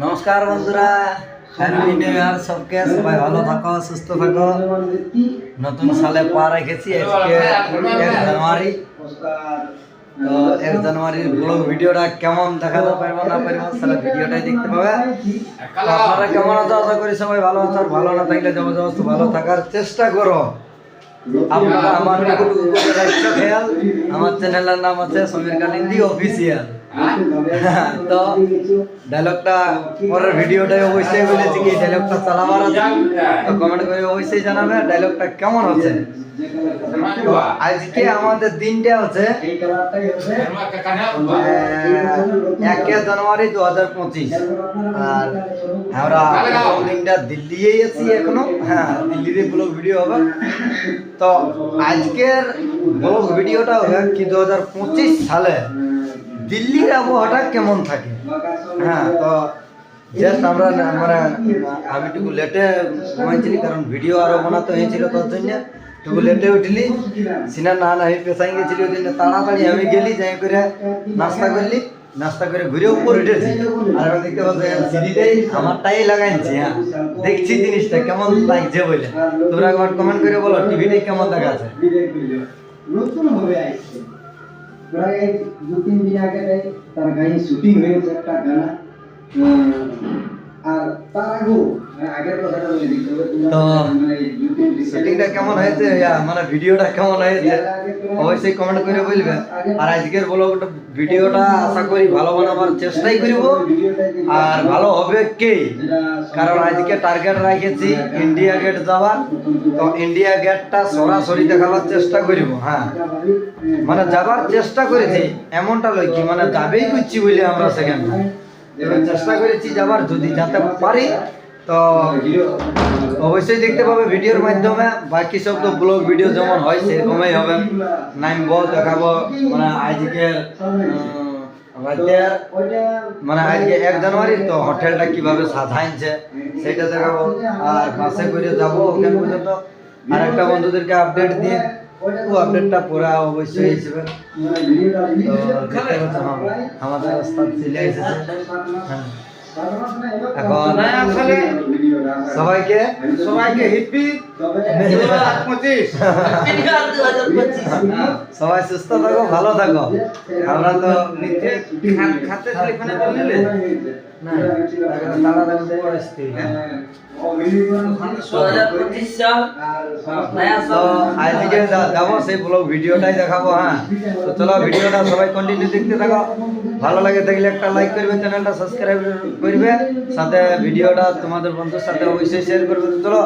নমস্কার বন্ধুরা। হ্যাপি সবকে। সবাই ভালো থাকো, সুস্থ থাকো। নতুন সালে পা রেখেছি আজকে এক জানুয়ারি। তো এক জানুয়ারির ব্লগ ভিডিওটা কেমন দেখাতে পারব না পারব সেটা ভিডিওটাই দেখতে পাবে। আপনারা কেমন আছো আশা করি সবাই ভালো আছো। আর ভালো না থাকলে জবরদস্ত ভালো থাকার চেষ্টা করো। আপনারা আমার খেয়াল। আমার চ্যানেলের নাম আছে সমীর কালিন্দি অফিসিয়াল তো ডায়লগটা পরের ভিডিওটাই অবশ্যই বলেছি কি ডায়লগটা চালাবার আছে। তো কমেন্ট করে অবশ্যই জানাবে ডায়লগটা কেমন হচ্ছে। আজকে আমাদের দিনটা হচ্ছে একে জানুয়ারি দু হাজার পঁচিশ। আর আমরা দিনটা দিল্লিয়েই আছি এখনও। হ্যাঁ দিল্লিতে ব্লগ ভিডিও হবে। তো আজকের ব্লগ ভিডিওটা হবে কি দু হাজার পঁচিশ সালে। দিল্লির আবহাওয়াটা কেমন থাকে? হ্যাঁ তো জাস্ট আমরা মানে আমি একটু লেটে ঘুমাইছিলি, কারণ ভিডিও আরও বানাতে হয়েছিল তোর জন্য। একটু লেটে উঠলি, সিনা না না পেশাই গেছিলি ওই জন্য। তাড়াতাড়ি আমি গেলি, যাই করে নাস্তা করলি, নাস্তা করে ঘুরে উপর উঠেছি। আর আমি দেখতে পাচ্ছি সিঁড়িটাই আমারটাই লাগাইছি হ্যাঁ। দেখছি জিনিসটা কেমন লাগছে বলে। তোমরা একবার কমেন্ট করে বলো টিভিটাই কেমন দেখাচ্ছে নতুন ভাবে আসছে প্রায় দু তিন দিন আগে তার গায়ে শুটিং হয়েছে একটা গানা আহ, আর তার আগেও মানে তোমরা তো মানে YouTube সেটিংটা কেমন হয়েছে? মানে ভিডিওটা কেমন হয়েছে? অবশ্যই কমেন্ট করে বলবে। আর আজকের ব্লগটা ভিডিওটা আশা করি ভালো বানাবার চেষ্টাই করব। আর ভালো হবে কে? কারণ আজকে টার্গেট রেখেছি ইন্ডিয়া গেট যাওয়ার। তো ইন্ডিয়া গেটটা সরাসরি দেখাবার চেষ্টা করব হ্যাঁ। মানে যাবার চেষ্টা করেছি এমনটা লই কি মানে যাবেই করছি বলে আমরা সেখানে চেষ্টা করেছি যাবার যদি যেতে পারি তো অবশ্যই দেখতে পাবে ভিডিওর মাধ্যমে। বাকি সব তো ব্লগ ভিডিও যেমন হয় সেরকমই হবে। নামব দেখাবো। মানে আজকে মানে আজকে এক জানুয়ারি তো হোটেলটা কীভাবে সাজাইছে সেটা দেখাবো। আর বাসে করে যাব ওখানে পর্যন্ত। আর একটা বন্ধুদেরকে আপডেট দিয়ে ও আপডেটটা পুরা অবশ্যই হিসেবে হ্যাঁ, আমাদের রাস্তা চলে এসেছে। হ্যাঁ। এখন সবাইকে সবাইকে হিপি সবাই সুস্থ থাকো ভালো থাকো। আমরা তো খাতে আজকে যাব সেই ব্লগ ভিডিওটাই দেখাবো হ্যাঁ। তো চলো ভিডিওটা সবাই কন্টিনিউ দেখতে থাকো। ভালো লাগে দেখলে একটা লাইক করবে চ্যানেলটা সাবস্ক্রাইব করবে। সাথে ভিডিওটা তোমাদের বন্ধুর সাথে অবশ্যই শেয়ার করবে। তো চলো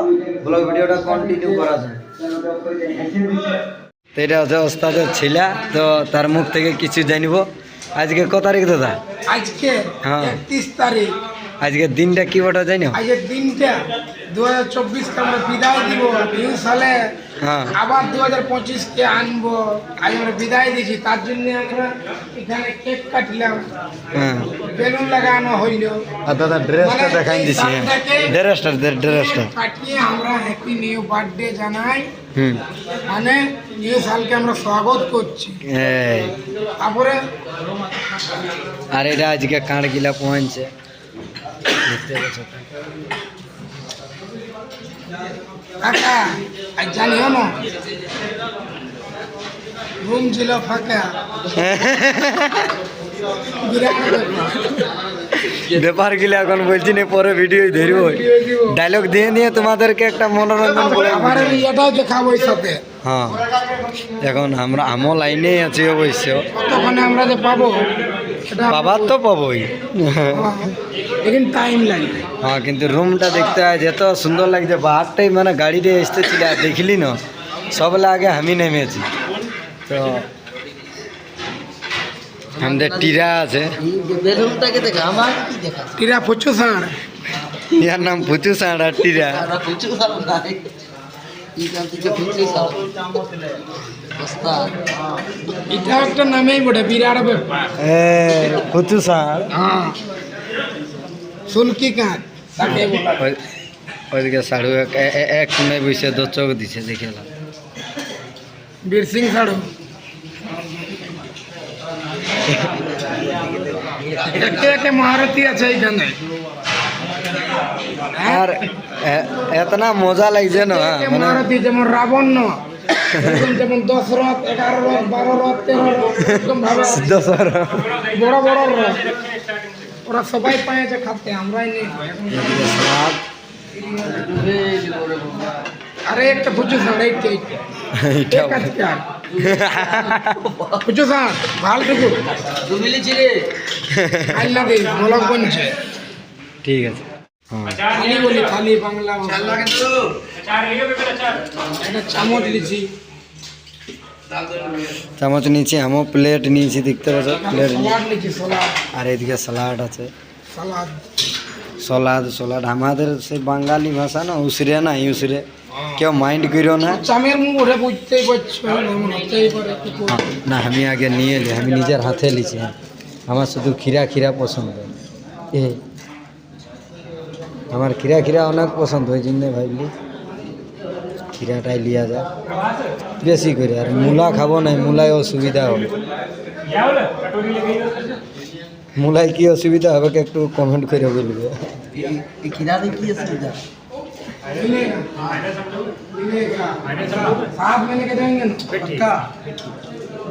ব্লগ ভিডিওটা কন্টিনিউ করা যায়। তো এটা হচ্ছে ওস্তাদের ছিলা তো তার মুখ থেকে কিছু জানিব আজকে কত তারিখ দাদা? আজকে হ্যাঁ। তিরিশ তারিখ। আজকে দিনটা কি বটা জানি আজকে দিনটা দু হাজার চব্বিশকে আমরা বিদায় দিব নিউ সালে হ্যাঁ। আবার দু হাজার পঁচিশকে আনব। আজ আমরা বিদায় দিয়েছি তার জন্য আমরা এখানে কেক কাটলাম। হ্যাঁ। বেলুন লাগানো হইল। আর দাদা ড্রেসটা দেখাই দিছি হ্যাঁ। ড্রেসটা ড্রেসটা। কাটিয়ে আমরা হ্যাপি নিউ বার্থডে জানাই। হুম। মানে নিউ সালকে আমরা স্বাগত করছি। তারপরে আর এটা আজকে কাঁড় গিলা পৌঁছে দেখতে পাচ্ছ। কাকা আজ জানিও না। রুম ছিল ফাঁকা। ব্যাপার। গিলা এখন বলছি না পরে ভিডিও ধরব। ডায়লগ দিয়ে নিয়ে তোমাদেরকে একটা মনোরঞ্জন করে এটাও দেখাবো সাথে। হ্যাঁ এখন আমরা আমও লাইনে আছি অবশ্য। কতক্ষণে আমরা যে পাবো? পাবার তো পাবোই। টাইম লাগবে হ্যাঁ কিন্তু রুমটা দেখতে হয় যেত সুন্দর লাগছে। বাহারটাই মানে গাড়িতে এসতেছিল আর দেখলি না। সবলে আগে আমি নেমেছি। তো আমাদের টিরা আছে। বেলুনটাকে দেখে আমার কি দেখা? টিরা পঁচু সাড়। ইয়ার নাম পুচু সাঁড় আর টিরা। আমরা ফুচু এটা একটা নামেই বটে বিরাট ব্যাপার। হ্যাঁ। সুলকি কাঁচ তাকে বলা। ওই- ওইদিকে সাড়ু এক বসে দো চোখ দিছে দেখেলাম বীর সিং সাড়ু একে একে মহারথী আছে এইখানে? আর এ- এতনা মজা লাগছে না মানে মহারথী যেমন রাবণ এরকম যেমন দশ রথ এগারো রথ বারো রথ তেরো রথ এরকম ভাবে দশর বড় বড় রথ। ওরা সবাই পায়েছে খাতে আমরাই নেই। আরে একটা বুঝছ স্যার এইটা এইটা বুঝছ স্যার ভালো আল্লাহ দে মলক বনছে ঠিক আছে। হ্যাঁ খালি বলি খালি বাংলা একটা চামচ লিছি চামচ নিয়েছি আমিও প্লেট নিয়েছি দেখতে পাচ্ছ প্লেট আর এদিকে স্যালাড আছে সালাদ সলাদ সলাদ আমাদের সেই বাঙালি ভাষা না উসরে না উসরে কেউ মাইন্ড করিও না। না আমি আগে নিয়ে এলি আমি নিজের হাতে লিছি আমার শুধু খিরা খিরা পছন্দ এ আমার খিরা খিরা অনেক পছন্দ ওই জন্য ভাবলি খিরাটাই লিয়া যায় বেশি করে আর মূলা খাব না মূলায় অসুবিধা হবে। মূলায় কি অসুবিধা হবে কি একটু কমেন্ট করে বলবে। কি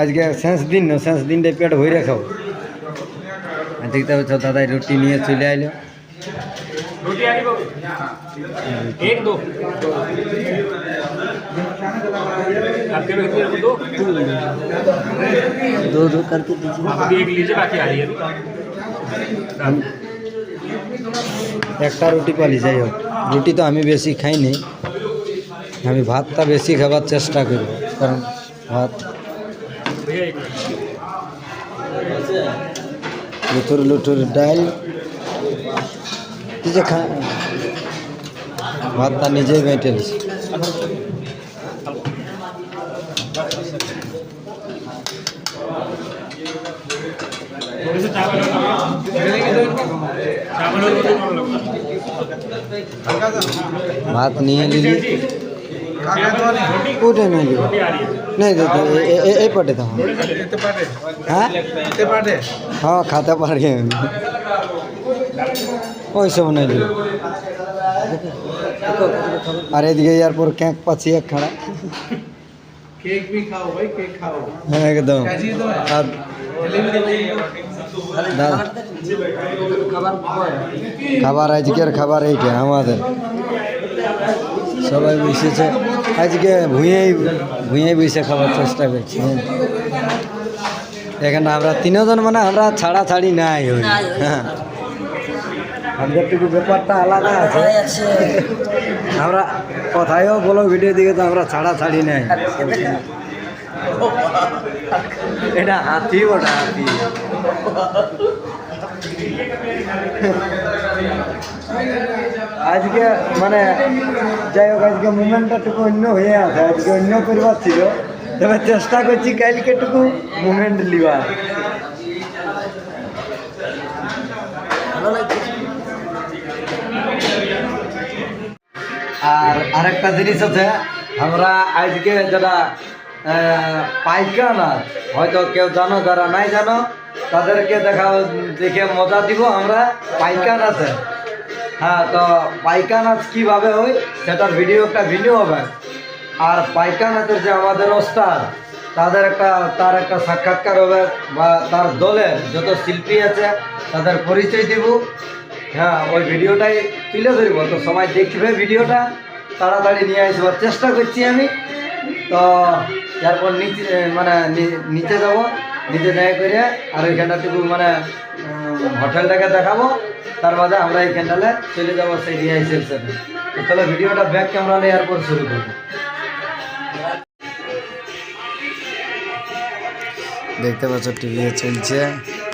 আজকে শেষ দিন না শেষ দিনটা পেট ভরে খাবো আর দেখতে পাচ্ছ দাদা রুটি নিয়ে চলে আইলো एक दो आपके में कितने दो दो दो करके दीजिए अभी एक लीजिए बाकी आ रही है আমি একটা রুটি পালি যাই হোক রুটি তো আমি বেশি খাইনি আমি ভাতটা বেশি খাবার চেষ্টা করব কারণ ভাত भैया एक লুথুর লুথুর ডাল কি যে খা ভাতটা নিজেই বেঁটে নিছে। ভাত নিয়ে নিলি। উঠে নিয়ে নিলি रोटी आ रही है नहीं दे दे ए- ए- ए- এই পটে তো হ্যাঁ হ্যাঁ খাতে পারি আমি ওই সব নাই দিল আর এদিকে ইয়ার পর ক্যাঁক পাচ্ছি এক খাড়া केक भी खाओ भाई केक खाओ হ্যাঁ একদম আর দাদা খাবার পর খাবার আজকের খাবার এইটা আমাদের সবাই বসেছে আজকে ভুঁয়েই ভুঁয়েই বসে খাবার চেষ্টা করছি। এখানে আমরা তিনজন মানে আমরা ছাড়া ছাড়ি নাই হই হ্যাঁ। আমাদের টুকু ব্যাপারটা আলাদা আছে। আছে। আমরা কথায়ও বলো ভিডিও দিকে তো আমরা ছাড়া ছাড়ি নাই। এটা হাতি ওটা হাতি। আজকে মানে যাই হোক আজকে মুভমেন্টটা টুকু অন্য হয়ে আছে আজকে অন্য করবার ছিল। তবে চেষ্টা করছি কালকে টুকু মুভমেন্ট লিবার আর আরেকটা জিনিস আছে আমরা আজকে আহ, পাইকানা হয়তো কেউ জানো যারা নাই জানো তাদেরকে দেখা দেখে মজা দিব আমরা পাইকা নাচে হ্যাঁ তো পাইকা নাচ কীভাবে হয়, সেটার ভিডিও একটা ভিডিও হবে। আর পাইকা নাচের যে আমাদের ওস্তাদ, তাদের একটা, তার একটা সাক্ষাৎকার হবে, বা তার দলের যত শিল্পী আছে, তাদের পরিচয় দিব। হ্যাঁ ওই ভিডিওটাই তুলে ধরব। তো সবাই দেখবে ভিডিওটা তাড়াতাড়ি নিয়ে আসবার চেষ্টা করছি আমি। তো তারপর নিচে মানে নিচে যাব। নিচে যাই করে আর ওইখানটাটুকু মানে হোটেলটাকে দেখাবো। তার বাদে আমরা এইখানটালে চলে যাব সেই রিহার্সেল সাথে তো চলো, ভিডিওটা ব্যাক ক্যামেরা নিয়ে এরপর শুরু করব দেখতে পাচ্ছ টিভি চলছে।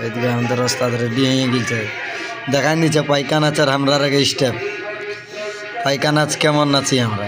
এদিকে আমাদের রাস্তা রেডি হয়ে গেছে। দেখাই নিচ্ছে পাইকা নাচার আমরা আগে স্টেপ পাইকা নাচ কেমন নাচি আমরা?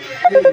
Hey,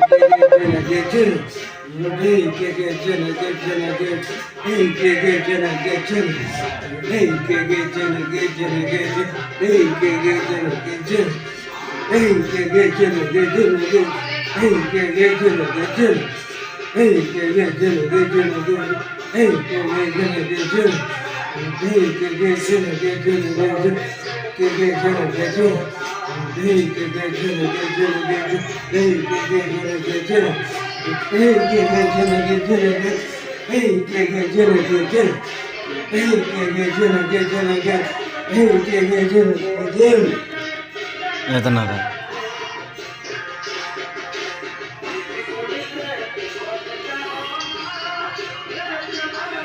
এত না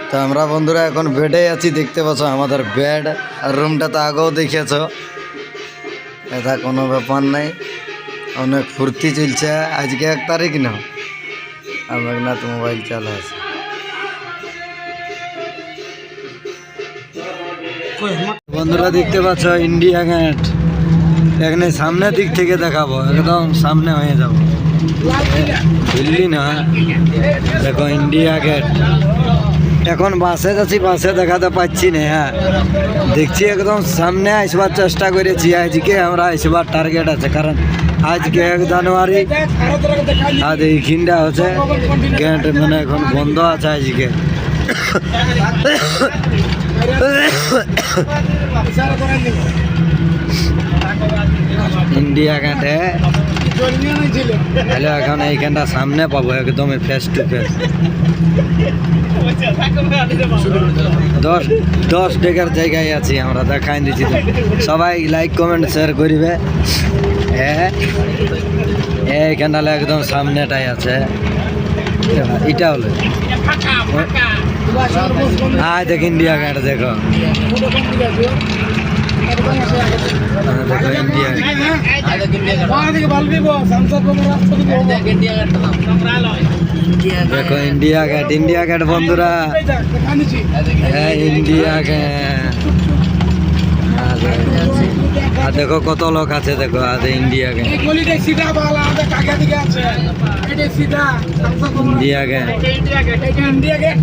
তো আমরা বন্ধুরা এখন বেডে আছি দেখতে পাচ্ছ আমাদের বেড আর রুমটা তো আগেও দেখেছ এটা কোনো ব্যাপার নাই। অনেক ফুর্তি চলছে আজকে এক তারিখ না। আর মেঘনাথ মোবাইল চালা আছে। বন্ধুরা দেখতে পাচ্ছ ইন্ডিয়া গেট এখানে সামনে দিক থেকে দেখাবো, একদম সামনে হয়ে যাব। দিল্লি না, দেখো ইন্ডিয়া গেট এখন বাসে যাচ্ছি, বাসে দেখাতে পাচ্ছি না হ্যাঁ। দেখছি একদম সামনে আসবার চেষ্টা করেছি, আজকে আমরা আসবার টার্গেট আছে, কারণ আজকে এক জানুয়ারি, আর এইখানটা হচ্ছে গেট মানে এখন বন্ধ আছে আজকে। ইন্ডিয়া গেটে হ্যালো এখন এইখানটা সামনে পাবো একদম ফেস টু ফেস দশ দশ ডেকার জায়গায় আছি আমরা দেখাই দিচ্ছি। সবাই লাইক কমেন্ট শেয়ার করিবে। হ্যাঁ এইখানটা একদম সামনেটাই আছে। এটা হলো। আয় দেখ ইন্ডিয়া গেট দেখো। হ্যাঁ, দেখো ইন্ডিয়া দেখো ইন্ডিয়া গেট ইন্ডিয়া গেট বন্ধুরা হ্যাঁ ইন্ডিয়া গেট আর দেখো কত লোক আছে দেখো আজ India gate India gate India gate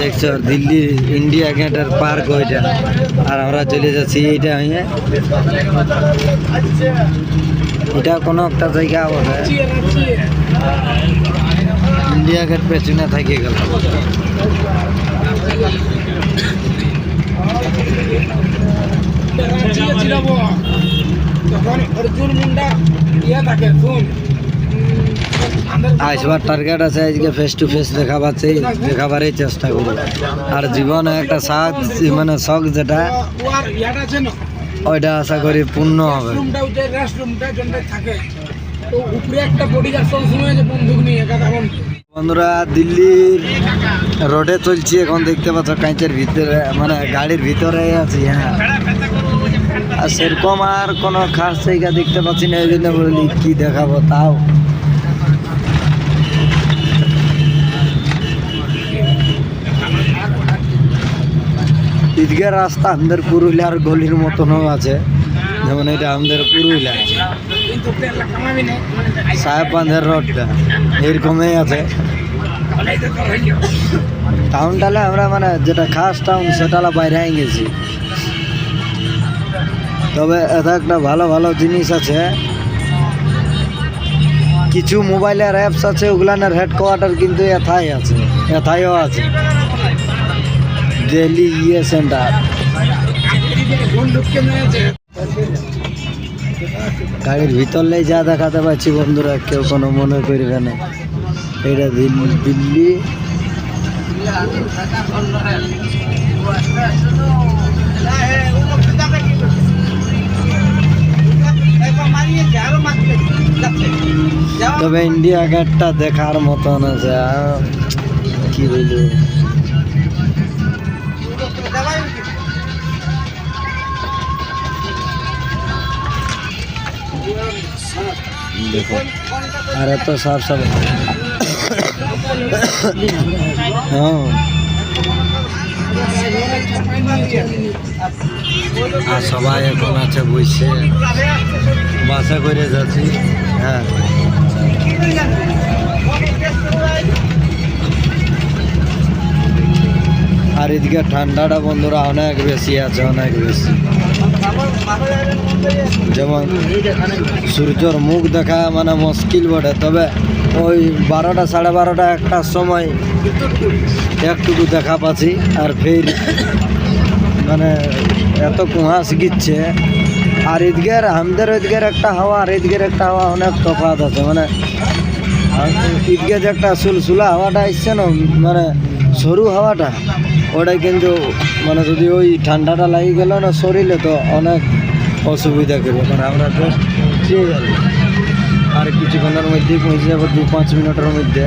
দেখছ, দিল্লি ইন্ডিয়া গেটের পার্ক ওইটা। আর আমরা চলে যাচ্ছি এইটা হয়ে এটা কোনো একটা জায়গা বটে। ইন্ডিয়া গেট পেছনে থেকে গেল। অর্জুন মুন্ডা টার্গেট আছে, আজকে ফেস টু ফেস দেখাবাচ্ছে দেখাবারই চেষ্টা করি। আর জীবনে একটা সাথ মানে শখ যেটা, ওইটা আশা করি পূর্ণ হবে। বন্ধুরা, দিল্লির রোডে চলছি, এখন দেখতে পাচ্ছ কাঁচের ভিতরে মানে গাড়ির ভিতরে আছি হ্যাঁ। আর সেরকম আর কোনো খাস জায়গা দেখতে পাচ্ছি না, এই জন্য বলি, কি দেখাবো তাও? ঈদগাহ রাস্তা আমাদের পুরুলিয়ার গলির মতনও আছে, যেমন এটা আমাদের পুরুলিয়া। সাহেব বাঁধের রোডটা, এরকমই আছে। টাউনটালে আমরা মানে যেটা খাস টাউন সেটালে বাইরে গেছি। তবে এটা একটা ভালো ভালো জিনিস আছে। কিছু মোবাইলের অ্যাপস আছে, ওগুলানের হেডকোয়ার্টার কিন্তু এথাই আছে, এথাইও আছে। দিল্লি ইয়ে সেন্টার গাড়ির ভিতরলেই যা দেখাতে পাচ্ছি বন্ধুরা, কেউ কোনো মনে করবে না। এটা দিল- দিল্লি। তবে ইন্ডিয়া গেটটা দেখার মতন আছে কি বলব? আর এত সাফ হ্যাঁ। আর সবাই এখন আছে বসে। বাসে করে যাচ্ছি। হ্যাঁ। আর এদিকে ঠান্ডাটা বন্ধুরা অনেক বেশি আছে, অনেক বেশি। যেমন সূর্যর মুখ দেখা মানে মুশকিল বটে, তবে ওই বারোটা সাড়ে বারোটা একটার সময় একটুকু দেখা পাচ্ছি আর ফের মানে এত কুহাস গিচ্ছে। আর এদিকের আমাদের ওইদিকের একটা হাওয়া, আর এদিকের একটা হাওয়া অনেক তফাৎ আছে মানে ঈদকে যে একটা সুলসুলা হাওয়াটা আসছে না মানে সরু হাওয়াটা, ওটাই কিন্তু মানে যদি ওই ঠান্ডাটা লাগি গেল না শরীরে, তো অনেক অসুবিধা করবে। কারণ আমরা তো পৌঁছিয়ে গেল আর কিছুক্ষণের মধ্যেই পৌঁছে যাব, দু পাঁচ মিনিটের মধ্যে।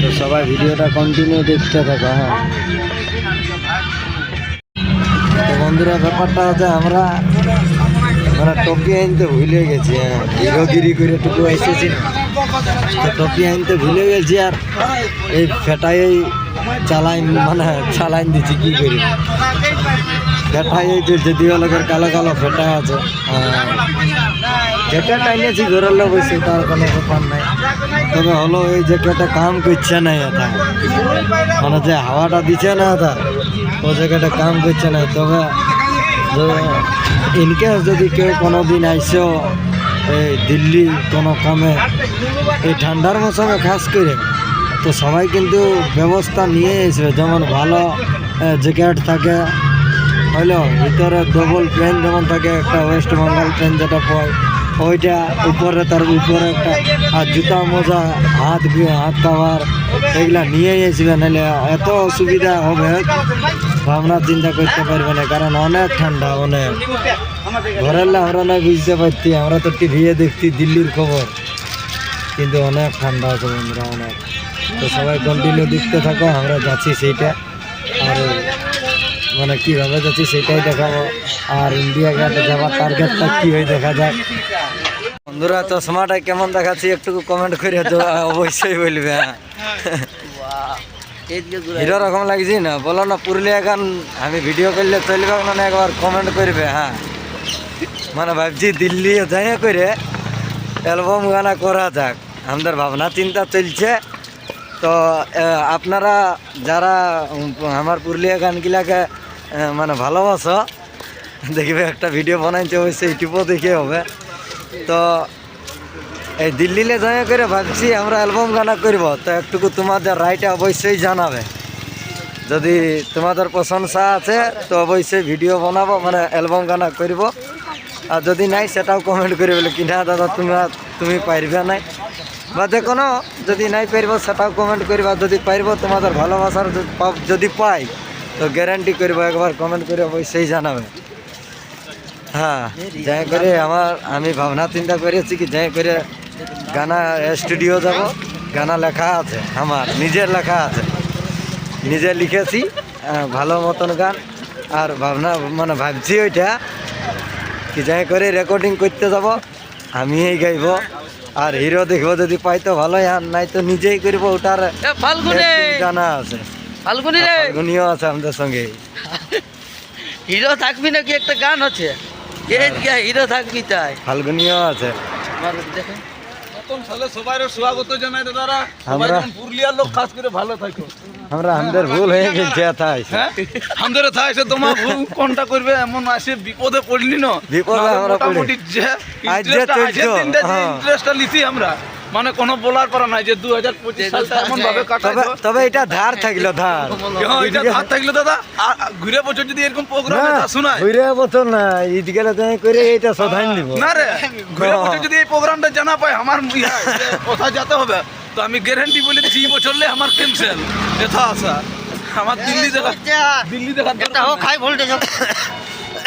তো সবাই ভিডিওটা কন্টিনিউ দেখতে থাকো হ্যাঁ। তো বন্ধুরা, ব্যাপারটা হচ্ছে আমরা আমরা টপি আনতে ভুলে গেছি হ্যাঁ। হিরোগিরি করে টুকু এসেছি তো টপি আনতে ভুলে গেছি আর এই ফেটাই চালাইন মানে চালাইন দিচ্ছি, কি করি? ফেটাই যে যদিও লোকের কালো কালো ফেটা আছে যেটা টাইনেছি ঘরের লোক বসে তার কোনো ব্যাপার নাই। তবে হলো এই যে কেটে কাম করছে না এটা। মানে যে হাওয়াটা দিচ্ছে না এটা, ও জায়গাটা কাম করছে না, তবে ইনকেস যদি কেউ কোনো দিন আইসো এই দিল্লি কোনো কামে, এই ঠান্ডার মৌসুমে খাস করে তো সবাই কিন্তু ব্যবস্থা নিয়ে আসবে যেমন ভালো জ্যাকেট থাকে হইল ভিতরে ডবল প্লেন যেমন থাকে, একটা ওয়েস্ট বেঙ্গল প্লেন যেটা পায় ওইটা উপরে, তার উপরে একটা, আর জুতা মোজা, হাত হাত কাভার এগুলা নিয়ে আসবে নাহলে এত অসুবিধা হবে। ভাবনা, চিন্তা করতে পারবে না, কারণ অনেক ঠান্ডা, অনেক। ঘরের আমরা না বুঝতে পারছি, আমরা তো টিভিতে দেখছি, দিল্লির খবর। কিন্তু অনেক ঠান্ডা আছে বন্ধুরা, অনেক। তো সবাই কন্টিনিউ দেখতে থাকো, আমরা যাচ্ছি সেইটা। আর মানে কীভাবে যাচ্ছি সেটাই দেখাবো। আর ইন্ডিয়া গেটে যাওয়ার টার্গেটটা কী হয়ে দেখা যাক। বন্ধুরা চশমাটা কেমন দেখাচ্ছি একটু কমেন্ট করে তো অবশ্যই বলবে হ্যাঁ। হিরো রকম লাগছে না? বলো না, পুরুলিয়া গান আমি ভিডিও করলে চলবে না একবার কমেন্ট করবে হ্যাঁ। মানে ভাবছি দিল্লি যাই করে অ্যালবাম গানা করা যাক। আমাদের ভাবনা চিন্তা চলছে। তো আপনারা যারা আমার পুরুলিয়া গানগুলাকে মানে ভালোবাসো, দেখবে একটা ভিডিও বানাইছে, অবশ্যই ইউটিউবও দেখে হবে। তো এই দিল্লিলে যাই করে ভাবছি আমরা অ্যালবাম গানা করব। তো একটুকু তোমাদের রায়টা অবশ্যই জানাবে। যদি তোমাদের প্রশংসা আছে, তো অবশ্যই ভিডিও বানাবো মানে অ্যালবাম গানা করব। আর যদি নাই, সেটাও কমেন্ট করে বলে কি, না দাদা তুমি তুমি পারবে নাই। বা যে কোনো, যদি নাই পারব, সেটাও কমেন্ট করবা। যদি পারব, তোমাদের ভালোবাসার যদি পাই, তো গ্যারান্টি করব, একবার কমেন্ট করে অবশ্যই জানাবে। হ্যাঁ যাই করে আমার আমি ভাবনা চিন্তা করেছি কি যাই করে গানা স্টুডিও যাব। গানা লেখা আছে আমার নিজের লেখা আছে। নিজে লিখেছি ভালো মতন গান। আর ভাবনা মানে ভাবছি ওইটা কি যাই করে রেকর্ডিং করতে যাব। আমি এই গাইব আর হিরো দেখব যদি পাই তো ভালোই আর নাই তো নিজেই করব ওটার জানা আছে। ফাল্গুনি ফাল্গুনিও আছে আমাদের সঙ্গে। হিরো থাকবি নাকি একটা গান আছে? হিরো থাকবি তাই। ফাল্গুনিও আছে। দেখেন সবাই স্বাগত জানাই দাদারা সবাই আমরা- পুরুলিয়ার লোক খাস করে ভালো থাকো। আমাদের ভুল হয়ে গেছে তাই আমাদের সে তোমার ভুল কোনটা করবে এমন আসে বিপদে পড়লি না? বিপদে আমরা পড়ি। আজ যে হ্যাঁ। ইন্টারেস্টটা লিছি আমরা। মানে কোনো বলার পারা নাই যে দু হাজার পঁচিশ সালটা এমন ভাবে তবে তবে এটা ধার থাকল ধার। হ্যাঁ, এটা ধার থাকল দাদা। ঘুরে বছর যদি এরকম প্রোগ্রাম না শোনায় ঘুরে বছর না ঈদ গেলে করে এইটা শোধাই দিব না রে ঘুরে হ্যাঁ। বছর যদি এই প্রোগ্রামটা জানা পায় আমার ইয়া, কোথায় যেতে হবে। তো আমি গ্যারান্টি বলে দিচ্ছি এই বছরলে আমার ক্যান্সেল যথা আশা আমার দিল্লি দেখা দিল্লি দেখা হাই ভোল্টেজ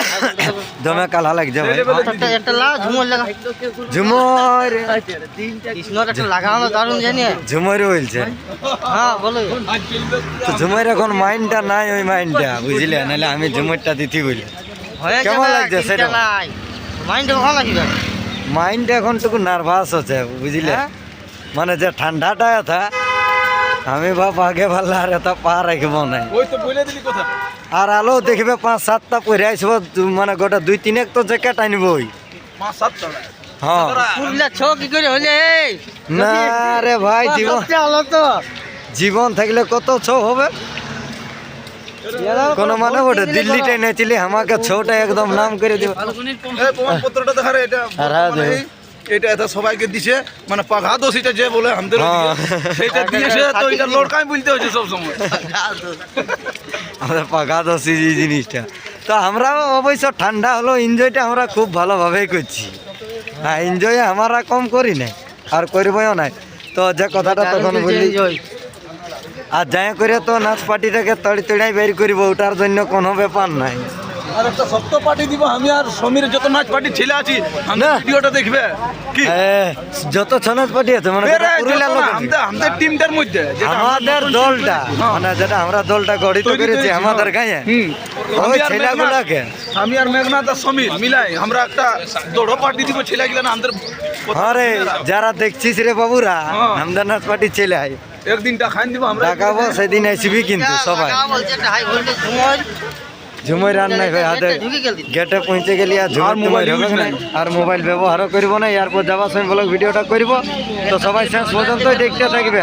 দমে কালা লাগছে ভাই। একটা একটা লাগা ঝুমর লাগা। ঝুমর। কৃষ্ণর একটা লাগানো দারুণ জানিয়ে ঝুমর বলছে হ্যাঁ বলো। তো ঝুমর এখন মাইন্ডটা নাই ওই মাইন্ডটা বুঝলে? নাহলে আমি ঝুমরটা দিতি বলি। কেমন লাগছে সেটা? নাই মাইন্ড ভালো লাগবে? এখন টুকু নার্ভাস আছে বুঝলে? হ্যাঁ? মানে যে ঠান্ডাটা আমি বাপ আগে ভালো আর এটা পা রাখব নাই। ওই তো বলে দিলি কথা। আর আলো দেখবে পাঁচ সাতটা পরে আসব মানে গোটা দুই তিনেক তো জ্যাকেট আনবই মা সাত টাকা হ্যাঁ। পুরুলিয়া ছ কি করে হলে না রে ভাই জীবন হলো তো। জীবন থাকলে কত ছ হবে? কোনো মানে ওটা দিল্লিতে নেচিলে আমাকে ছটা একদম নাম করে দিব। প্রমাণপত্রটা দেখা। রে এটা এটা এটা সবাইকে দিছে। মানে পাঘা দোষীটা যে বলে আমাদের হ্যাঁ। সেটা দিয়েছে তো এটা লড়কাই বলতে হচ্ছে সব সময় আমাদের পাকা দোষী এই জিনিসটা। তো আমরাও অবশ্য ঠান্ডা হলো এনজয়টা আমরা খুব ভালোভাবেই করছি। হ্যাঁ এনজয় আমরা কম করি নাই আর করবও নাই। তো যে কথাটা তখন বললি আর যাই করে তো নাচ পার্টিটাকে তড়ি তড়াই বের করব ওটার জন্য কোনো ব্যাপার নাই। আর একটা সপ্ত পার্টি দিব আমি আর সমীর যত নাচ পার্টি ছেলে আছি আমি না। ভিডিওটা দেখবে কি যত ছ নাচ পার্টি আছে মানে আমাদের আমাদের টিমটার মধ্যে আমাদের দলটা হ্যাঁ। মানে যেটা আমরা দলটা করেছি আমাদের হ্যাঁ। গায়ে। ওই আমি আর ছেলেগুলাকে আমি আর মেঘনাথ আর সমীর মিলাই আমরা একটা দৌড়ো পার্টি দিব ছেলে গিলা না আমাদের আরে যারা দেখছিস রে বাবুরা হ্যাঁ। আমাদের নাচ পার্টি ছেলে আয় একদিনটা খাইন দিব আমরা ডাকাবো সেদিন আসবি কিন্তু সবাই বলছে রান ঝুমই রান্নায় ভাই হাতে গেটে পৌঁছে গেলি আর ঝুমার মোবাইল হবে নাই। আর মোবাইল ব্যবহারও করব না এরপর যাওয়ার সময় ব্লগ ভিডিওটা করব। তো সবাই শেষ পর্যন্তই দেখতে থাকবে।